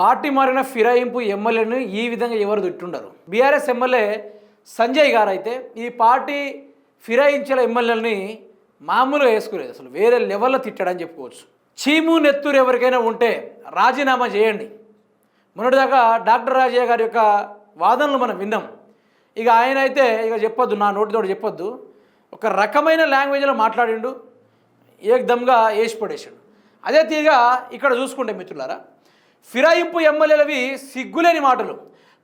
Party మారిన ఫిరాయింపు ఎమ్మెల్యేను ఈ విధంగా ఎవరు తిట్టుండరు. బీఆర్ఎస్ ఎమ్మెల్యే సంజయ్ గారు అయితే ఈ పార్టీ ఫిరాయించిన ఎమ్మెల్యేలని మామూలుగా వేసుకోలేదు. అసలు వేరే లెవెల్లో తిట్టాడని చెప్పుకోవచ్చు. చీము నెత్తురు ఎవరికైనా ఉంటే రాజీనామా చేయండి. మొన్నటిదాకా డాక్టర్ రాజయ్య గారి యొక్క వాదనలు మనం విన్నాం. ఇక ఆయన అయితే ఇక చెప్పొద్దు నా నోటితోటి చెప్పొద్దు. ఒక రకమైన లాంగ్వేజ్లో మాట్లాడిండు. ఏకదమ్గా వేసి పడేసాడు అదే తీరుగా ఇక్కడ చూసుకుంటే మిత్రులారా ఫిరాయింపు ఎమ్మెల్యేలవి సిగ్గులేని మాటలు.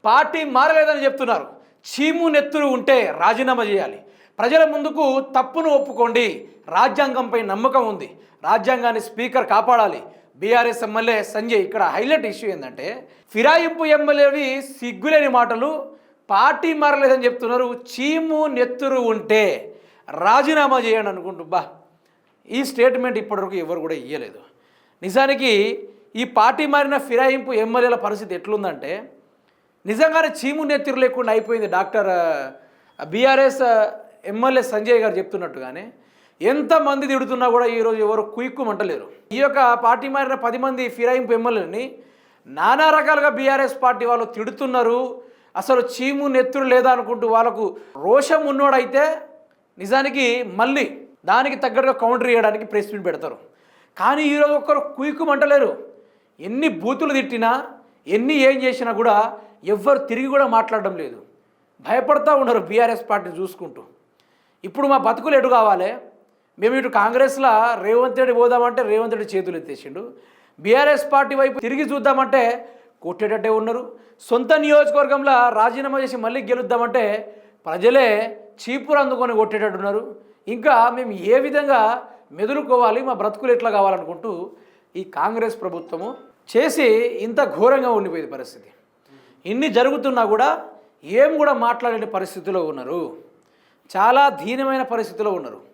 పార్టీ మారలేదని చెప్తున్నారు. చీము నెత్తురు ఉంటే రాజీనామా చేయాలి. ప్రజల ముందుకు తప్పును ఒప్పుకోండి. రాజ్యాంగంపై నమ్మకం ఉంది. రాజ్యాంగాన్ని స్పీకర్ కాపాడాలి. బీఆర్ఎస్ ఎమ్మెల్యే సంజయ్ ఇక్కడ హైలైట్ ఇష్యూ ఏంటంటే ఫిరాయింపు ఎమ్మెల్యేవి సిగ్గులేని మాటలు. పార్టీ మారలేదని చెప్తున్నారు. చీము నెత్తురు ఉంటే రాజీనామా చేయండి అనుకుంటూ బా ఈ స్టేట్మెంట్ ఇప్పటివరకు ఎవరు కూడా ఇవ్వలేదు నిజానికి ఈ పార్టీ మారిన ఫిరాయింపు ఎమ్మెల్యేల పరిస్థితి ఎట్లుందంటే నిజంగానే చీము నెత్తిరు లేకుండా అయిపోయింది డాక్టర్ బీఆర్ఎస్ ఎమ్మెల్యే సంజయ్ గారు చెప్తున్నట్టుగానే ఎంతమంది తిడుతున్నా కూడా ఈరోజు ఎవరు కుయిక్కుమంటలేరు ఈ యొక్క పార్టీ మారిన పది మంది ఫిరాయింపు ఎమ్మెల్యేని నానా రకాలుగా బీఆర్ఎస్ పార్టీ వాళ్ళు తిడుతున్నారు. అసలు చీము నెత్తురు లేదా అనుకుంటూ వాళ్ళకు రోషం ఉన్నోడైతే నిజానికి మళ్ళీ దానికి తగ్గట్టుగా కౌంటర్ చేయడానికి ప్రెస్ మీట్ పెడతారు. కానీ ఈరోజు ఒక్కరు కుయిక్కుమంటలేరు ఎన్ని బూతులు తిట్టినా ఎన్ని ఏం చేసినా కూడా ఎవ్వరు తిరిగి కూడా మాట్లాడడం లేదు. భయపడతా ఉన్నారు బీఆర్ఎస్ పార్టీని చూసుకుంటూ. ఇప్పుడు మా బతుకులు ఎటు కావాలి? మేము ఇటు కాంగ్రెస్లో రేవంత్ రెడ్డి పోదామంటే రేవంత్ రెడ్డి చేతులు ఎత్తేసిండు. బీఆర్ఎస్ పార్టీ వైపు తిరిగి చూద్దామంటే కొట్టేటట్టే ఉన్నారు. సొంత నియోజకవర్గంలో రాజీనామా చేసి మళ్ళీ గెలుద్దామంటే ప్రజలే చీపురు అందుకొని కొట్టేటట్టున్నారు. ఇంకా మేము ఏ విధంగా మెదులుకోవాలి? మా బ్రతుకులు ఎట్లా కావాలనుకుంటూ ఈ కాంగ్రెస్ ప్రభుత్వము చేసి ఇంత ఘోరంగా ఉండిపోయేది పరిస్థితి. ఇన్ని జరుగుతున్నా కూడా ఏం కూడా మాట్లాడలేని పరిస్థితిలో ఉన్నారు. చాలా దీనమైన పరిస్థితిలో ఉన్నారు.